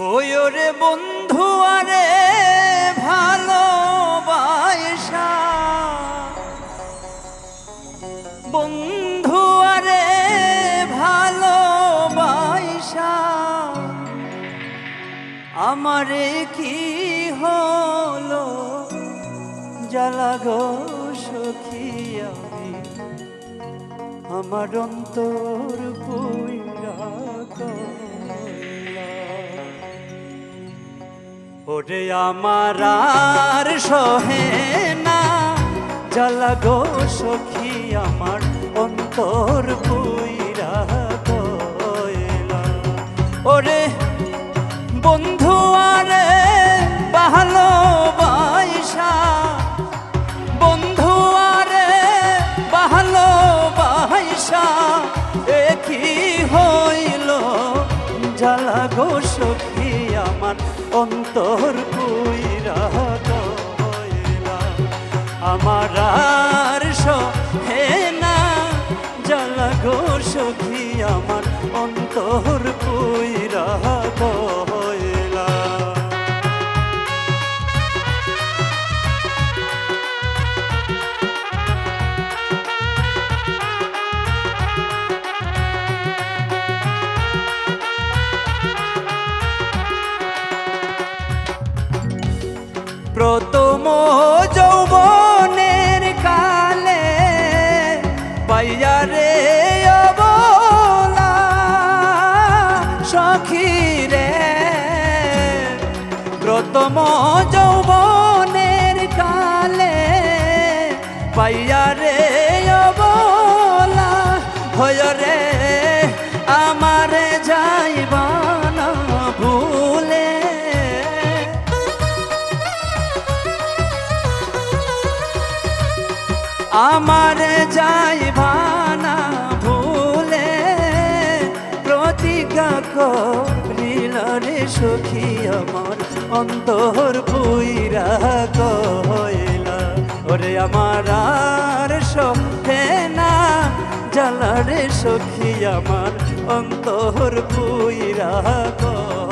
ওরে বন্ধু, আরে ভালোবাসা। বন্ধু, আরে ভালোবাসা। আমারে কি হলো জ্বালাগো সখী আমি? আমার অন্তর কইলা। ওরে আমার আর সহে না। জ্বালাগো সখী আমার অন্তর অন্তর পুইরা আমার আর হে না। জ্বালা গো সখী আমার অন্তর পুইরা পাইয়া রে অবলা হয় রে, আমার যাইবা না ভুলে। আমার যাইবা ভুলে, প্রতিজ্ঞা করিল সখী, আমার অন্তর পুইরা কইলা ওরে আমার আর সহে না জ্বালা রে সখী আমার অন্তর পুইরা কইলা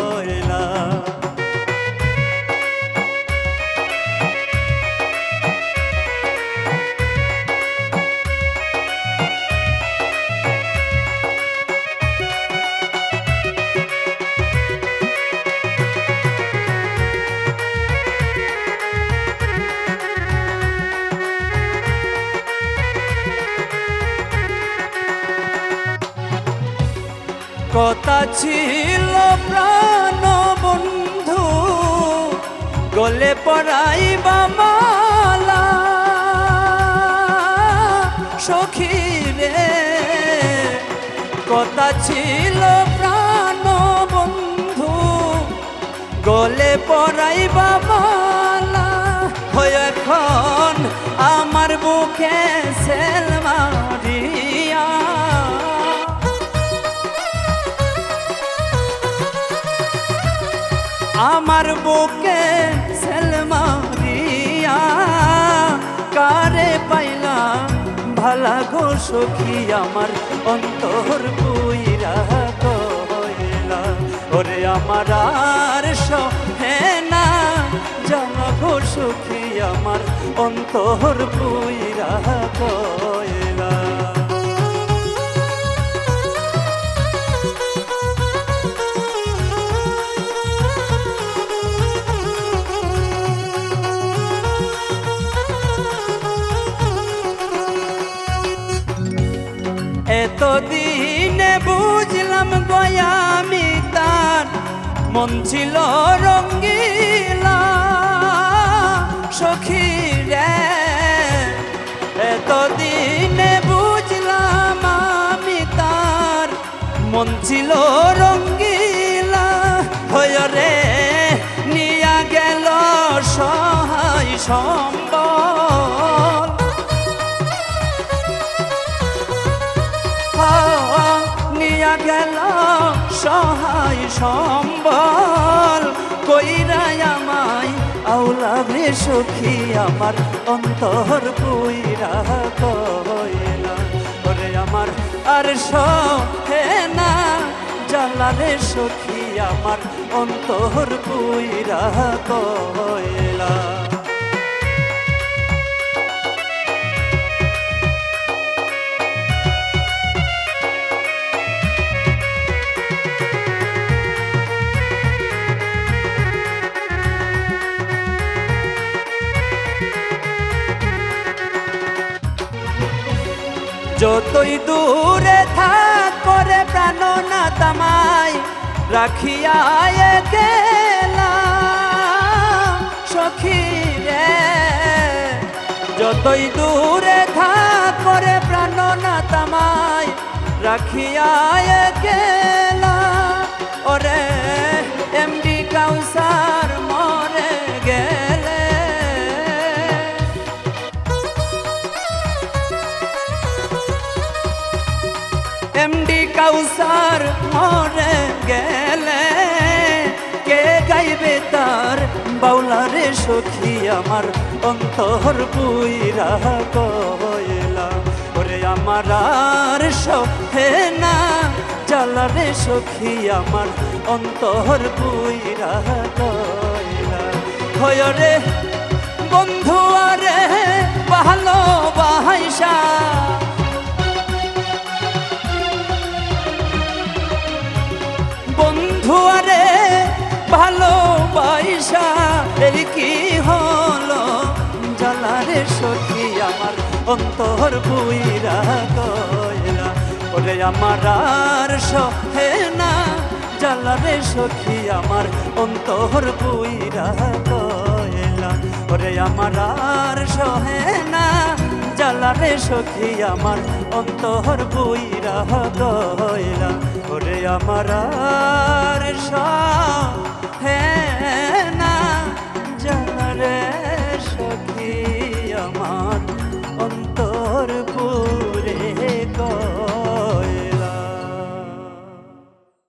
গলে পড়াই বামালা সখী রে কথা ছিল প্রাণ বন্ধু, গলে পড়াই বামালা হয় এখন আমার বুকে আমার বুকে সেলমারিয়া কারে পাইলাম ভালা গো সখী, আমার অন্তর পুইরা কইলা। ওরে আমার আর সহে না, জানা গো সখী, আমার অন্তর পুইরা কইলা। এতদিনে বুঝলাম গয়ামি তার মন ছিল রঙ্গিলা। সখী রে এতদিনে নিয়া গেল সহায় সম্বল কইরাই আমায় আউলা রে সখী, আমার অন্তর পুইরা কইলা, ওরে আমার আর সহে না জাল জ্বালারে সখী, আমার অন্তর পুইরা কয়লা যতই দূরে থাক, করে প্রাণ না তামাই রাখিয়া গেলা সখী রে যতই দূরে থাক, করে প্রাণ না তামাই রাখিয়া গেলা ওরে এমডি কাউসার কাউসার মরে গেলে কে গাইবে তার? বাউলারে সখী আমার অন্তর পুইরা কয়লা। ওরে আমার আর সহে না জ্বালারে সখী আমার অন্তর পুইরা কয়লা। হয় রে বন্ধু আরে, ভালো বন্ধু কি হলো? জ্বালারে সখী আমার অন্তর বুইরা কয়লা ওরে আমার আর সহে না, জ্বালারে সখী আমার অন্তর বুইরা কয়লা ওরে আমার আর সহে না, জ্বালারে সখী আমার অন্তর বুইরা গয়লা ওরে আমার আর